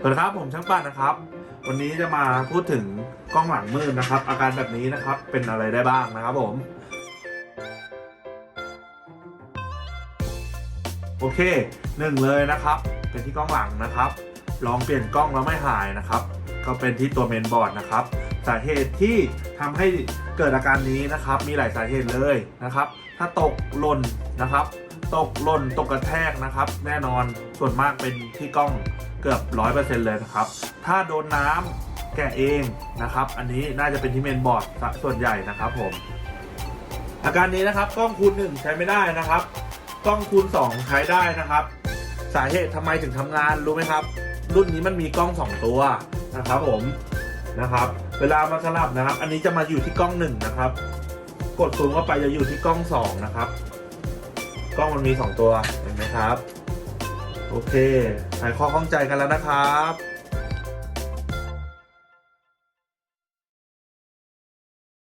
สวัสดีครับผมช่างปั้นนะครับ วันนี้จะมาพูดถึงกล้องหลังมืดนะครับ อาการแบบนี้นะครับเป็นอะไรได้บ้างนะครับผม โอเคหนึ่งเลยนะครับ เป็นที่กล้องหลังนะครับ ลองเปลี่ยนกล้องแล้วไม่หายนะครับ ก็เป็นที่ตัวเมนบอร์ดนะครับ สาเหตุที่ทำให้เกิดอาการนี้นะครับ มีหลายสาเหตุเลยนะครับ ถ้าตกหล่นนะครับ ตกหล่นตกกระแทกนะครับ แน่นอนส่วนมากเป็นที่กล้อง เกือบร้อยเปอร์เซ็นต์เลยนะครับ ถ้าโดนน้ำแกะเองนะครับ อันนี้น่าจะเป็นที่เมนบอร์ดส่วนใหญ่นะครับผม อาการนี้นะครับกล้องคูณหนึ่งใช้ไม่ได้นะครับกล้องคูณสองใช้ได้นะครับ สาเหตุทำไมถึงทำงานรู้ไหมครับ รุ่นนี้มันมีกล้องสองตัวนะครับผมนะครับ เวลามาสลับนะครับ อันนี้จะมาอยู่ที่กล้องหนึ่งนะครับกดซูมเข้าไปจะอยู่ที่กล้องสองนะครับ กล้องมันมีสองตัวเห็นไหมครับ โอเคหายข้อข้องใจกันแล้วนะครับ